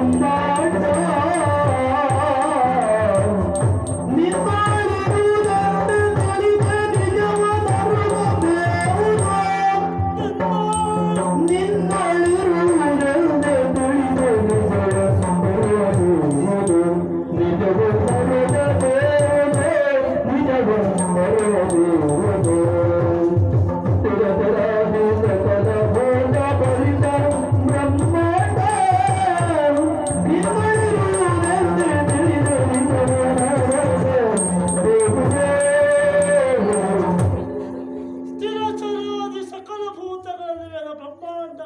Thank you.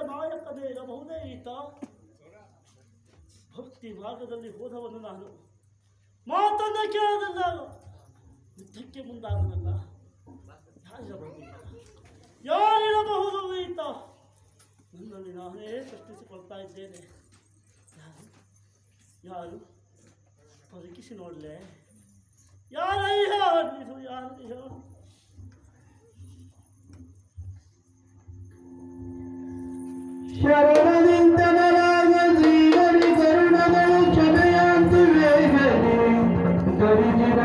ಸಾಧಕನೇ ಇರಬಹುದೇ ಈತ. ಭಕ್ತಿ ಮಾರ್ಗದಲ್ಲಿ ಹೋದವನು ನಾನು. ಮಾತನ್ನ ಕೇಳದಲ್ಲ ಯುದ್ಧಕ್ಕೆ ಮುಂದಾದನಲ್ಲ ಯಾರಿರಬಹುದು? ಯಾರಿರಬಹುದು ಈತ? ನನ್ನಲ್ಲಿ ನಾನೇ ಪ್ರಶ್ನಿಸಿಕೊಳ್ತಾ ಇದ್ದೇನೆ. ಯಾರು? ಯಾರು? ಪರೀಕ್ಷಿಸಿ ನೋಡಲೆ. ಕರುಣಗಳು ಕ್ಷಮೆಯಾಂತಿವೆ ಕರಿಜಿನ